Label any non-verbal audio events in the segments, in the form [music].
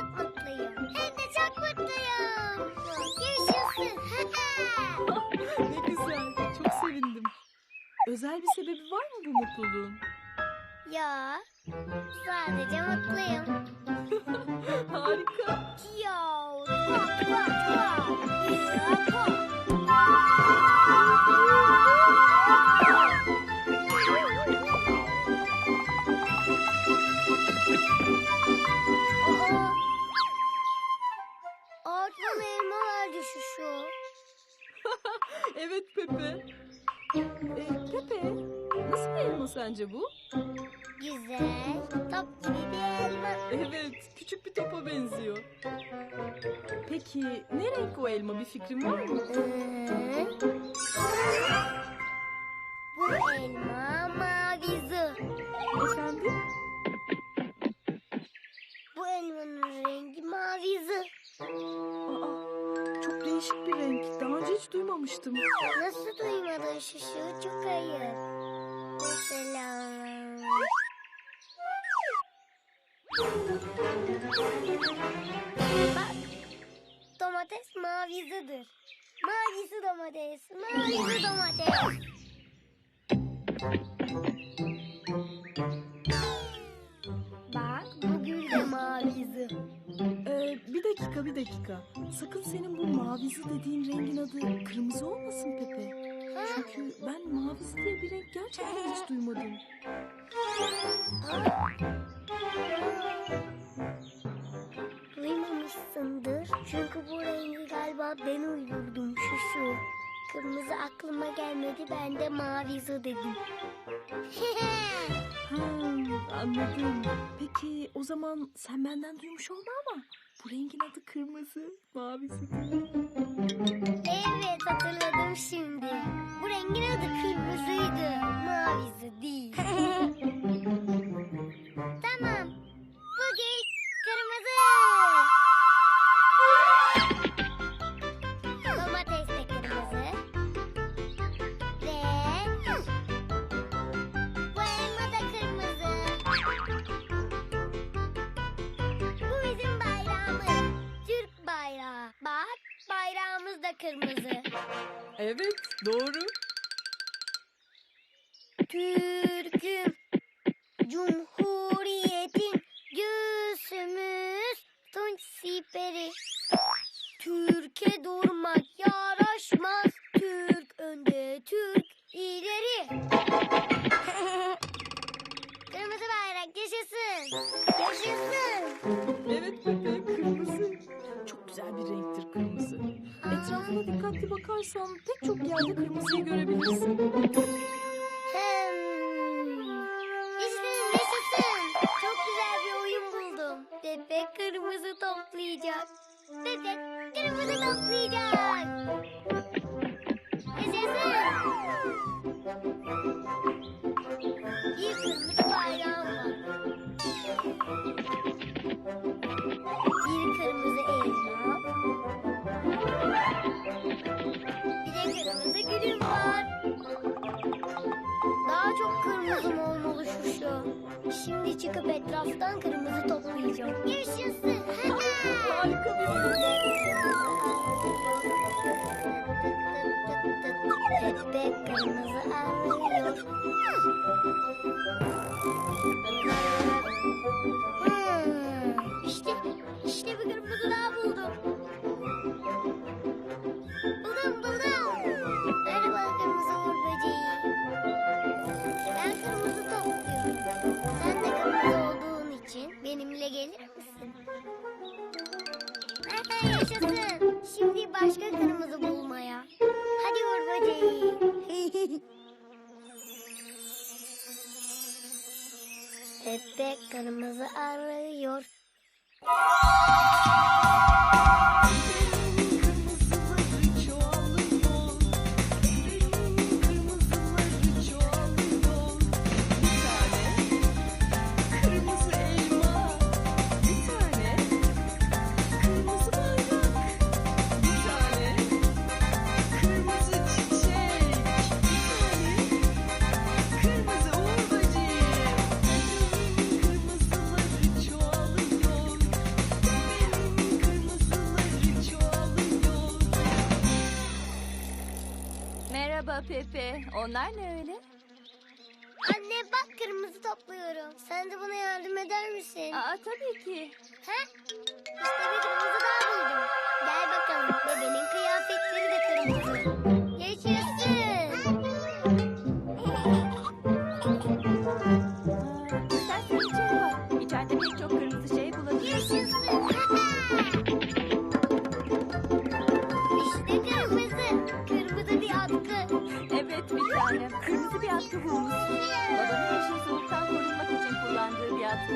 çok mutluyum. Hem de çok mutluyum. Yaşasın. [laughs] ne güzel. Çok sevindim. Özel bir sebebi var mı bu mutluluğun? Ya sadece mutluyum. [laughs] Harika. Yo, bak, bak, bak. Yo. Elma sence bu? Güzel, top gibi bir elma. Evet, küçük bir topa benziyor. Peki ne renk o elma bir fikrin var mı? Ee, Bu elma mavi. Efendim? Bu elmanın rengi mavi. Aa, çok değişik bir renk. Daha önce hiç duymamıştım. Nasıl duymadın şuşu? Çok ayıp. Mavisidir. Mavisi domates. Mavisi domates. Bak bu gül de mavisi. Ee, bir dakika, bir dakika. Sakın senin bu mavisi dediğin rengin adı kırmızı olmasın Pepe. Çünkü ben mavisi diye bir renk gerçekten hiç duymadım. Ben uydurdum şu şu. Kırmızı aklıma gelmedi ben de mavizi dedim. Ha, [laughs] anladım. Peki o zaman sen benden duymuş olma ama bu rengin adı kırmızı, mavisi değil. Durmak yaraşmaz. Türk önde, Türk ileri. [laughs] Kırmızı bayrak yaşasın. Yaşasın. Evet Pepe, kırmızı. Çok güzel bir renktir kırmızı. Etrafına dikkatli bakarsan pek çok yerde kırmızıyı görebilirsin. Hem. Yaşasın, yaşasın. Çok güzel bir oyun buldum. Pepe kırmızı toplayacak. Pepe kırmızı toplayacak. Yaşasın. Çıkıp etraftan kırmızı toplayacağım. Yaşasın. [laughs] Harika bir oyun. Pepe kırmızı arıyor. Hmm, işte, işte bir kırmızı benimle gelir misin? Aha, yaşasın. Şimdi başka kırmızı bulmaya. Hadi uğur böceği. [laughs] Pepe kırmızı arıyor. Pepe. Onlar ne öyle? Anne bak kırmızı topluyorum. Sen de bana yardım eder misin? Aa tabii ki. He? İşte bir kırmızı da Babanın eşini soğuktan korunmak için kullandığı bir atkı.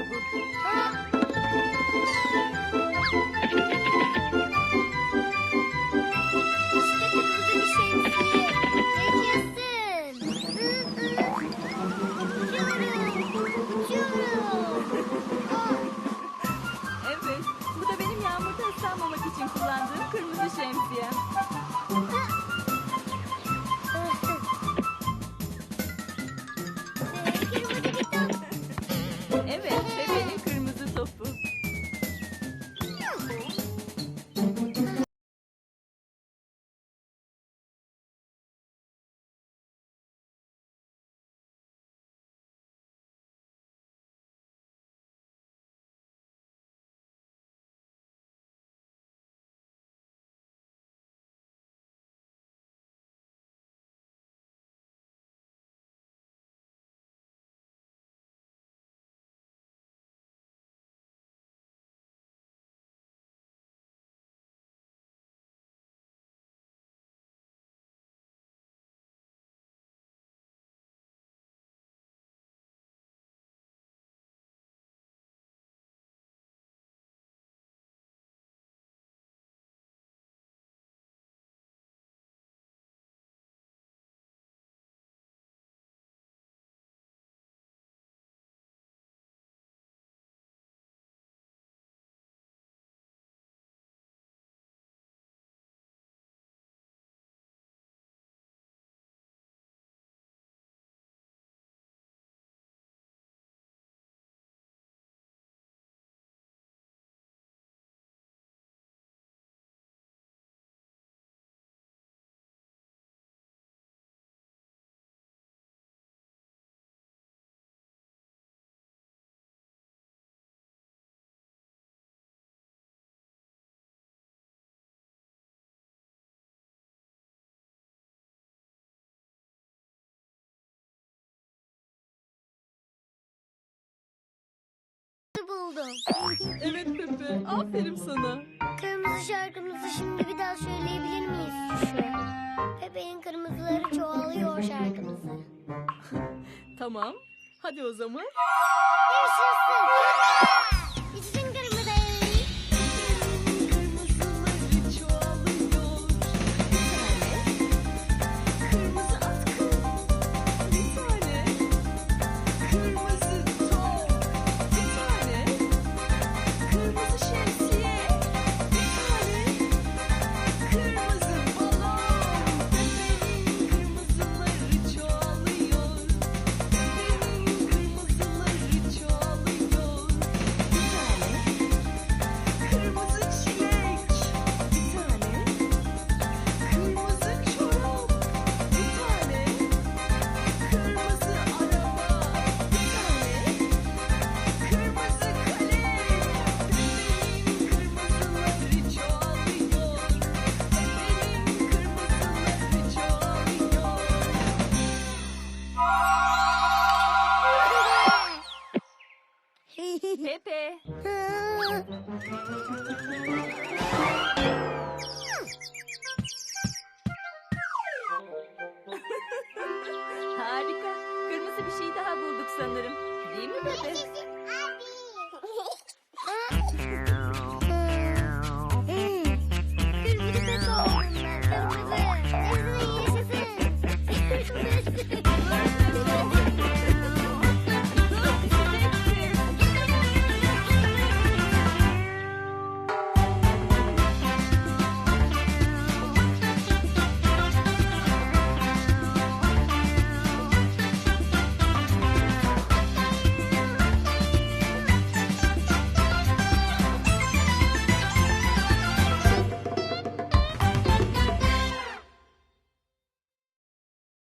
buldum. Evet Pepe, aferin sana. Kırmızı şarkımızı şimdi bir daha söyleyebilir miyiz? Pepe'nin kırmızıları çoğalıyor şarkımızı. [laughs] tamam, hadi o zaman. Yaşasın. remember. [laughs]